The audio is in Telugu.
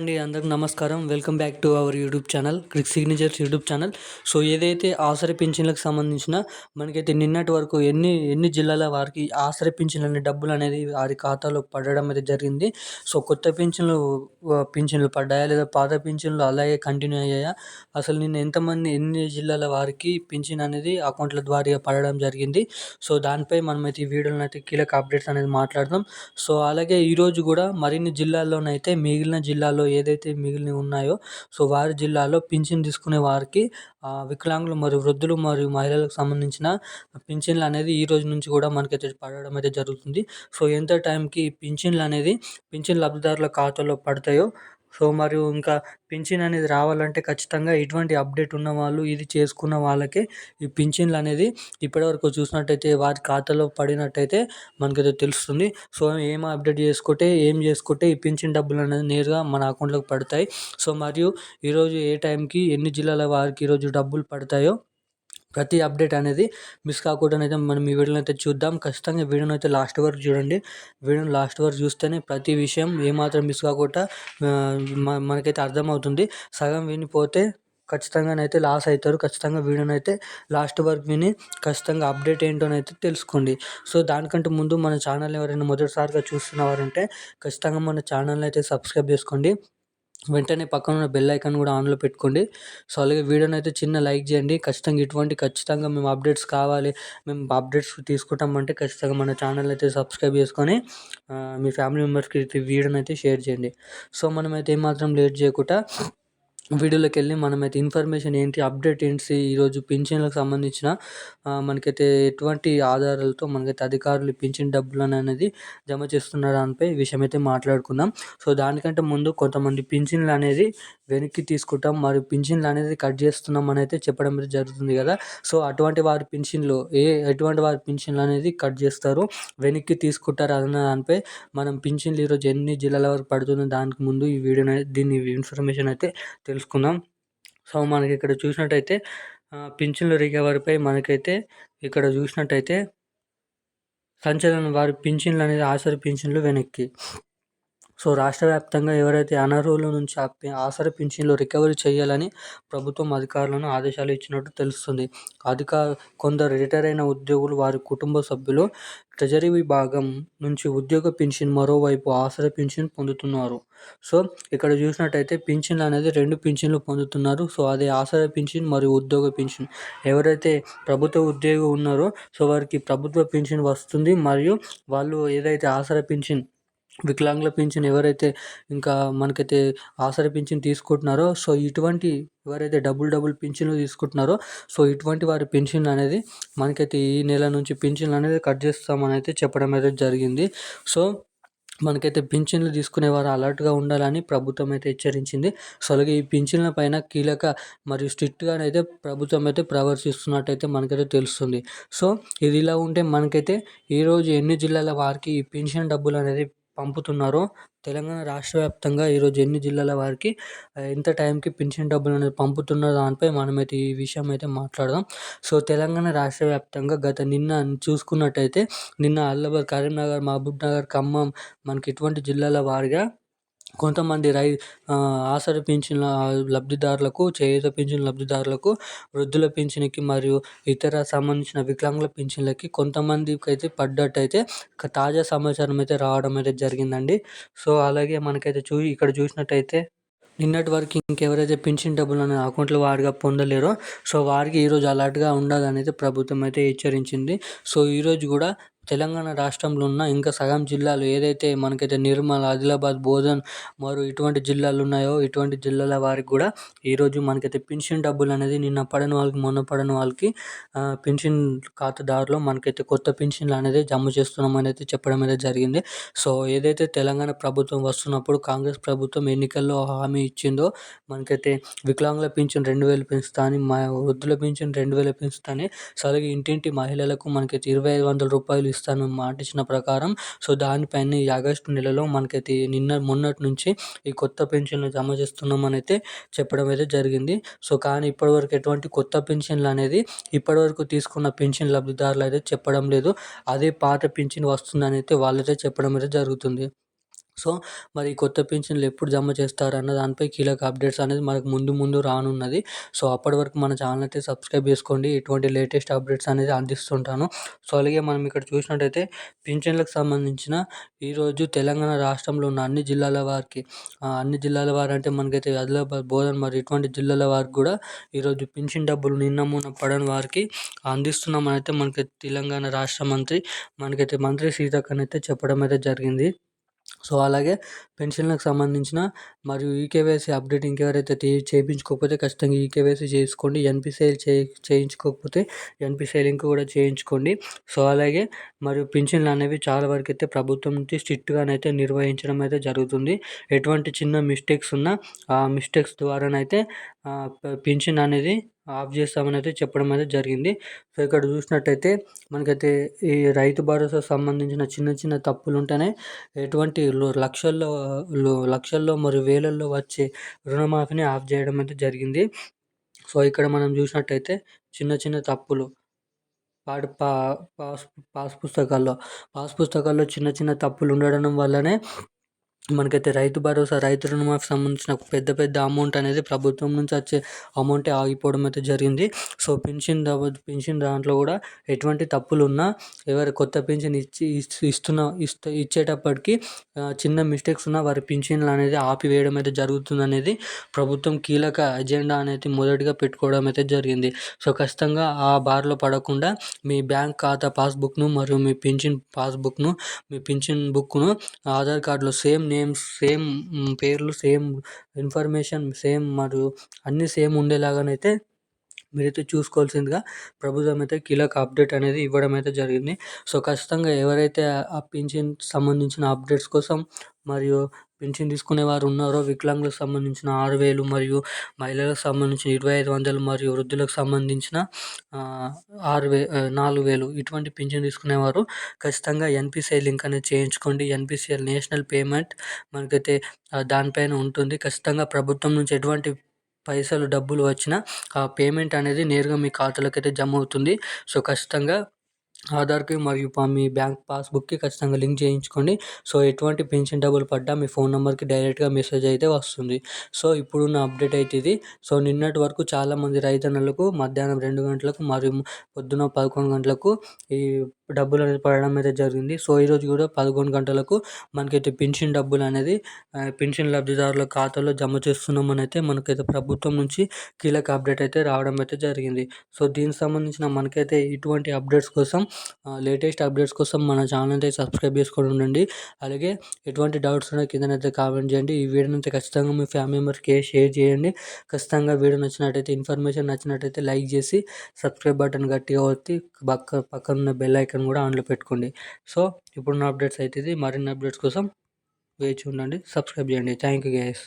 అండి అందరికి నమస్కారం. Welcome back to our YouTube channel crick signatures YouTube channel so ఏదైతే ఆసరి పింఛన్లకు సంబంధించిన మనకైతే నిన్నటి వరకు ఎన్ని ఎన్ని జిల్లాల వారికి ఆసరి పింఛన్లు అనే డబ్బులు అనేది వారి ఖాతాలో పడడం అయితే జరిగింది. సో కొత్త పింఛన్లు పింఛన్లు పడ్డాయా లేదా పాత పింఛన్లు అలాగే కంటిన్యూ అయ్యాయా? అసలు నిన్న ఎంతమంది ఎన్ని జిల్లాల వారికి పింఛన్ అనేది అకౌంట్ల ద్వారా పడడం జరిగింది? సో దానిపై మనమైతే ఈ వీడియోలో అయితే కీలక అప్డేట్స్ అనేది మాట్లాడదాం. సో అలాగే ఈరోజు కూడా మరిన్ని జిల్లాల్లోనైతే మిగిలిన జిల్లాలో ఏదైతే మిగిలిన ఉన్నాయో సో వారి జిల్లాలో పింఛన్ తీసుకునే వారికి వికలాంగులు మరియు వృద్ధులు మరియు మహిళలకు సంబంధించిన పింఛన్లు అనేది ఈ రోజు నుంచి కూడా మనకైతే పడడం అయితే జరుగుతుంది. సో ఎంత టైంకి పింఛన్లు అనేది పింఛన్ లబ్ధిదారుల ఖాతాలో పడతాయో సో మరియు ఇంకా పింఛన్ అనేది రావాలంటే ఖచ్చితంగా ఇటువంటి అప్డేట్ ఉన్న వాళ్ళు ఇది చేసుకున్న వాళ్ళకే ఈ పింఛన్లు అనేది ఇప్పటివరకు చూసినట్టయితే వారి ఖాతాలో పడినట్టయితే మనకైతే తెలుస్తుంది. సో ఏం అప్డేట్ చేసుకుంటే ఏం చేసుకుంటే ఈ పింఛన్ డబ్బులు అనేది నేరుగా మన అకౌంట్లోకి పడతాయి. సో మరియు ఈరోజు ఏ టైంకి ఎన్ని జిల్లాల వారికి ఈరోజు డబ్బులు పడతాయో ప్రతి అప్డేట్ అనేది మిస్ కాకుండా అయితే మనం ఈ వీడియోని అయితే చూద్దాం. ఖచ్చితంగా వీడియోని అయితే లాస్ట్ వరకు చూడండి. వీడియోని లాస్ట్ వరకు చూస్తేనే ప్రతి విషయం ఏమాత్రం మిస్ కాకుండా మనకైతే అర్థమవుతుంది. సగం వినిపోతే ఖచ్చితంగానైతే లాస్ అవుతారు. ఖచ్చితంగా వీడియోని అయితే లాస్ట్ వరకు విని ఖచ్చితంగా అప్డేట్ ఏంటోనైతే తెలుసుకోండి. సో దానికంటే ముందు మన ఛానల్ ఎవరైనా మొదటిసారిగా చూస్తున్నవారంటే ఖచ్చితంగా మన ఛానల్ని అయితే సబ్స్క్రైబ్ చేసుకోండి. వెంటనే పక్కన ఉన్న బెల్ ఐకాన్ కూడా ఆన్లో పెట్టుకోండి. సో అలాగే వీడియోని అయితే చిన్న లైక్ చేయండి. ఖచ్చితంగా ఇటువంటి ఖచ్చితంగా మేము అప్డేట్స్ కావాలి. మేము అప్డేట్స్ తీసుకుంటామంటే ఖచ్చితంగా మన ఛానల్ అయితే సబ్స్క్రైబ్ చేసుకొని మీ ఫ్యామిలీ మెంబర్స్కి వీడియోని అయితే షేర్ చేయండి. సో మనమైతే ఏమాత్రం లేట్ చేయకుండా వీడియోలోకి వెళ్ళి మనమైతే ఇన్ఫర్మేషన్ ఏంటి అప్డేట్ ఏంటి ఈరోజు పింఛన్లకు సంబంధించిన మనకైతే ఎటువంటి ఆధారాలతో మనకైతే అధికారులు పింఛన్ డబ్బులు అనేది జమ చేస్తున్న దానిపై విషయం అయితే మాట్లాడుకుందాం. సో దానికంటే ముందు కొంతమంది పింఛన్లు అనేది వెనక్కి తీసుకుంటాం మరియు పింఛన్లు అనేది కట్ చేస్తున్నాం అని అయితే చెప్పడం అయితే జరుగుతుంది కదా. సో అటువంటి వారి పింఛన్లు ఏ ఎటువంటి వారి పింఛన్లు అనేది కట్ చేస్తారు వెనక్కి తీసుకుంటారు అన్న దానిపై మనం పింఛన్లు ఈరోజు ఎన్ని జిల్లాల వరకు పడుతుందో దానికి ముందు ఈ వీడియో దీన్ని ఇన్ఫర్మేషన్ అయితే తెలుసు తెలుసుకుందాం సో మనకి ఇక్కడ చూసినట్టయితే పింఛన్లు రికవరీపై మనకైతే ఇక్కడ చూసినట్టయితే సంచలనం వారి పింఛన్లు అనేది ఆసరి పింఛన్లు వెనక్కి. సో రాష్ట్ర వ్యాప్తంగా ఎవరైతే అనర్హుల నుంచి ఆసర పింఛన్లు రికవరీ చేయాలని ప్రభుత్వం అధికారులను ఆదేశాలు ఇచ్చినట్టు తెలుస్తుంది. అధిక కొందరు రిటైర్ అయిన ఉద్యోగులు వారి కుటుంబ సభ్యులు ట్రెజరీ విభాగం నుంచి ఉద్యోగ పింఛన్ మరోవైపు ఆసర పింఛన్ పొందుతున్నారు. సో ఇక్కడ చూసినట్టయితే పింఛన్లు అనేది రెండు పింఛన్లు పొందుతున్నారు. సో అది ఆసర పింఛన్ మరియు ఉద్యోగ పింఛన్. ఎవరైతే ప్రభుత్వ ఉద్యోగి ఉన్నారో సో వారికి ప్రభుత్వ పింఛన్ వస్తుంది. మరియు వాళ్ళు ఏదైతే ఆసర పింఛన్ వికలాంగుల పింఛన్ ఎవరైతే ఇంకా మనకైతే ఆసరా పింఛన్ తీసుకుంటున్నారో సో ఇటువంటి ఎవరైతే డబుల్ డబుల్ పింఛన్లు తీసుకుంటున్నారో సో ఇటువంటి వారి పెన్షన్ అనేది మనకైతే ఈ నెల నుంచి పింఛన్లు అనేది కట్ చేస్తామని అయితే చెప్పడం అయితే జరిగింది. సో మనకైతే పింఛన్లు తీసుకునేవారు అలర్ట్గా ఉండాలని ప్రభుత్వం అయితే హెచ్చరించింది. సో అలాగే ఈ పింఛన్ల పైన కీలక మరియు స్ట్రిక్ట్గా అయితే ప్రభుత్వం అయితే ప్రవర్తిస్తున్నట్టయితే మనకైతే తెలుస్తుంది. సో ఇది ఇలా ఉంటే మనకైతే ఈరోజు ఎన్ని జిల్లాల వారికి ఈ పెన్షన్ డబ్బులు అనేది పంపుతున్నారో తెలంగాణ రాష్ట్ర వ్యాప్తంగా ఈరోజు ఎన్ని జిల్లాల వారికి ఎంత టైంకి పెన్షన్ డబ్బులు అనేది పంపుతున్న దానిపై మనమైతే ఈ విషయం అయితే మాట్లాడదాం. సో తెలంగాణ రాష్ట్ర వ్యాప్తంగా గత నిన్న చూసుకున్నట్టయితే నిన్న అల్లబాద్ కరీంనగర్ మహబూబ్నగర్ ఖమ్మం మనకి ఇటువంటి జిల్లాల వారిగా కొంతమంది రై ఆసర పింఛన్ల లబ్ధిదారులకు చేయూత పింఛన్ లబ్ధిదారులకు వృద్ధుల పింఛన్కి మరియు ఇతర సంబంధించిన వికలాంగుల పింఛన్లకి కొంతమందికి అయితే పడ్డట్టయితే తాజా సమాచారం అయితే రావడం అయితే జరిగిందండి. సో అలాగే మనకైతే చూ ఇక్కడ చూసినట్టయితే నిన్నటి వరకు ఇంకెవరైతే పెన్షన్ డబ్బులు అనే అకౌంట్లో వారిగా పొందలేరో సో వారికి ఈరోజు అలర్ట్గా ఉండాలని అయితే ప్రభుత్వం అయితే హెచ్చరించింది. సో ఈరోజు కూడా తెలంగాణ రాష్ట్రంలో ఉన్న ఇంకా సగం జిల్లాలు ఏదైతే మనకైతే నిర్మల్ ఆదిలాబాద్ బోధన్ మరియు ఇటువంటి జిల్లాలు ఉన్నాయో ఇటువంటి జిల్లాల వారికి కూడా ఈరోజు మనకైతే పెన్షన్ డబ్బులు అనేది నిన్న పడని వాళ్ళకి మొన్న పడని వాళ్ళకి పెన్షన్ ఖాతాదారులో మనకైతే కొత్త పెన్షన్లు అనేది జమ చేస్తున్నాం అనేది చెప్పడం అనేది జరిగింది. సో ఏదైతే తెలంగాణ ప్రభుత్వం వస్తున్నప్పుడు కాంగ్రెస్ ప్రభుత్వం ఎన్నికల్లో హామీ ఇచ్చిందో మనకైతే వికలాంగుల పెన్షన్ రెండు వేలు పెంచుతా అని మా వృద్ధుల పెన్షన్ రెండు వేలు పెంచుతా అని సో అలాగే ఇంటింటి మహిళలకు మనకైతే ఇరవై ఐదు వందల రూపాయలు ఇస్తాను మాట ఇచ్చిన ప్రకారం. సో దానిపైన ఈ ఆగస్టు నెలలో మనకైతే నిన్న మొన్నటి నుంచి ఈ కొత్త పెన్షన్లు జమ చేస్తున్నామని అయితే చెప్పడం అయితే జరిగింది. సో కానీ ఇప్పటివరకు ఎటువంటి కొత్త పెన్షన్లు అనేది ఇప్పటివరకు తీసుకున్న పెన్షన్ లబ్ధిదారులు అయితే చెప్పడం లేదు. అదే పాత పెన్షన్ వస్తుందని అయితే వాళ్ళైతే చెప్పడం అయితే జరుగుతుంది. సో మరి కొత్త పింఛన్లు ఎప్పుడు జమ చేస్తారు అన్న దానిపై కీలక అప్డేట్స్ అనేది మనకు ముందు ముందు రానున్నది. సో అప్పటి వరకు మన ఛానల్ అయితే సబ్స్క్రైబ్ చేసుకోండి. ఇటువంటి లేటెస్ట్ అప్డేట్స్ అనేది అందిస్తుంటాను. సో అలాగే మనం ఇక్కడ చూసినట్టయితే పింఛన్లకు సంబంధించిన ఈరోజు తెలంగాణ రాష్ట్రంలో ఉన్న అన్ని జిల్లాల వారికి అన్ని జిల్లాల వారు అంటే మనకైతే ఆదిలాబాద్ బోధన్ మరి ఇటువంటి జిల్లాల వారికి కూడా ఈరోజు పింఛన్ డబ్బులు నిన్న మొన్న పడని వారికి అందిస్తున్నామని అయితే మనకి తెలంగాణ రాష్ట్ర మంత్రి మనకైతే మంత్రి సీతక్కనైతే అయితే చెప్పడం అయితే జరిగింది. సో అలాగే పెన్షన్లకు సంబంధించిన మరియు ఈకేవైసీ అప్డేట్ ఇంకెవరైతే చేయించుకోకపోతే ఖచ్చితంగా ఈకేవైసీ చేసుకోండి ఎన్పిసిఐ చే చేయించుకోకపోతే ఎన్పిసిఐ లింక్ కూడా చేయించుకోండి. సో అలాగే మరియు పింఛన్లు అనేవి చాలా వరకు అయితే ప్రభుత్వం నుంచి స్ట్రిక్ట్గానైతే నిర్వహించడం అయితే జరుగుతుంది. ఎటువంటి చిన్న మిస్టేక్స్ ఉన్నా ఆ మిస్టేక్స్ ద్వారానైతే పింఛన్ అనేది ఆఫ్ చేస్తామని అయితే చెప్పడం అయితే జరిగింది. సో ఇక్కడ చూసినట్టయితే మనకైతే ఈ రైతు భరోసా సంబంధించిన చిన్న చిన్న తప్పులు ఉంటేనే ఎటువంటి లక్షల్లో లక్షల్లో మరియు వేలల్లో వచ్చే రుణమాఫీని ఆఫ్ చేయడం అయితే జరిగింది. సో ఇక్కడ మనం చూసినట్టయితే చిన్న చిన్న తప్పులు పాడు పా పాస్ పాస్ పుస్తకాల్లో పాస్ పుస్తకాల్లో చిన్న చిన్న తప్పులు ఉండడం వల్లనే మనకైతే రైతు భరోసా రైతు రుణమాఫీ సంబంధించిన పెద్ద పెద్ద అమౌంట్ అనేది ప్రభుత్వం నుంచి వచ్చే అమౌంటే ఆగిపోవడం అయితే జరిగింది. సో పెన్షన్ పెన్షన్ దాంట్లో కూడా ఎటువంటి తప్పులు ఉన్నా ఎవరు కొత్త పెన్షన్ ఇచ్చి ఇస్తున్న ఇస్తే ఇచ్చేటప్పటికి చిన్న మిస్టేక్స్ ఉన్నా వారి పెన్షన్లు అనేది ఆపివేయడం అయితే జరుగుతుంది అనేది ప్రభుత్వం కీలక ఎజెండా అనేది మొదటిగా పెట్టుకోవడం అయితే జరిగింది. సో ఖచ్చితంగా ఆ బారిలో పడకుండా మీ బ్యాంక్ ఖాతా పాస్బుక్ను మరియు మీ పెన్షన్ పాస్బుక్ను మీ పెన్షన్ బుక్ను ఆధార్ కార్డులో సేమ్ నేమ్స్ సేమ్ పేర్లు సేమ్ ఇన్ఫర్మేషన్ సేమ్ మరియు అన్నీ సేమ్ ఉండేలాగానైతే మీరైతే చూసుకోవాల్సిందిగా ప్రభుత్వం అయితే కీలక అప్డేట్ అనేది ఇవ్వడం అయితే జరిగింది. సో ఖచ్చితంగా ఎవరైతే ఆ పింఛన్ సంబంధించిన అప్డేట్స్ కోసం మరియు పింఛన్ తీసుకునే వారు ఉన్నారో వికలాంగులకు సంబంధించిన ఆరు వేలు మరియు మహిళలకు సంబంధించిన ఇరవై ఐదు వందలు మరియు వృద్ధులకు సంబంధించిన ఆరు వే నాలుగు వేలు ఇటువంటి పింఛన్ తీసుకునేవారు ఖచ్చితంగా ఎన్పిసిఐ లింక్ అనేది చేయించుకోండి. ఎన్పిసిఐ నేషనల్ పేమెంట్ మనకైతే దానిపైన ఉంటుంది. ఖచ్చితంగా ప్రభుత్వం నుంచి ఎటువంటి పైసలు డబ్బులు వచ్చినా ఆ పేమెంట్ అనేది నేరుగా మీ ఖాతాలోకి అయితే జమ అవుతుంది సో ఖచ్చితంగా ఆధార్కి మరియు మీ బ్యాంక్ పాస్బుక్కి ఖచ్చితంగా లింక్ చేయించుకోండి. సో ఎటువంటి పెన్షన్ డబ్బులు పడ్డా మీ ఫోన్ నెంబర్కి డైరెక్ట్గా మెసేజ్ అయితే వస్తుంది. సో ఇప్పుడున్న అప్డేట్ అయితే ఇది. సో నిన్నటి వరకు చాలామంది రైతన్నలకు మధ్యాహ్నం రెండు గంటలకు మరియు పొద్దున పదకొండు గంటలకు ఈ డబ్బులు అనేది పడడం అయితే జరిగింది. సో ఈరోజు కూడా పదకొండు గంటలకు మనకైతే పెన్షన్ డబ్బులు అనేది పెన్షన్ లబ్ధిదారుల ఖాతాలో జమ చేస్తున్నామని అయితే మనకైతే ప్రభుత్వం నుంచి కీలక అప్డేట్ అయితే రావడం అయితే జరిగింది. సో దీనికి సంబంధించిన మనకైతే ఇటువంటి అప్డేట్స్ కోసం లేటెస్ట్ అప్డేట్స్ కోసం మన ఛానల్ అయితే సబ్స్క్రైబ్ చేసుకొని ఉండండి. అలాగే ఎటువంటి డౌట్స్ ఉన్నా కిందనైతే కామెంట్ చేయండి. ఈ వీడియోని అయితే ఖచ్చితంగా మీ ఫ్యామిలీ మెంబర్కి షేర్ చేయండి. ఖచ్చితంగా వీడియో నచ్చినట్టయితే ఇన్ఫర్మేషన్ నచ్చినట్టయితే లైక్ చేసి సబ్స్క్రైబ్ బటన్ గట్టిగా వచ్చి పక్క పక్కన ఉన్న బెల్ ఐకన్ కూడా ఆన్లో పెట్టుకోండి. సో ఇప్పుడున్న అప్డేట్స్ అయితే ఇది మరిన్ని అప్డేట్స్ కోసం వేచి ఉండండి. సబ్స్క్రైబ్ చేయండి. Thank you guys.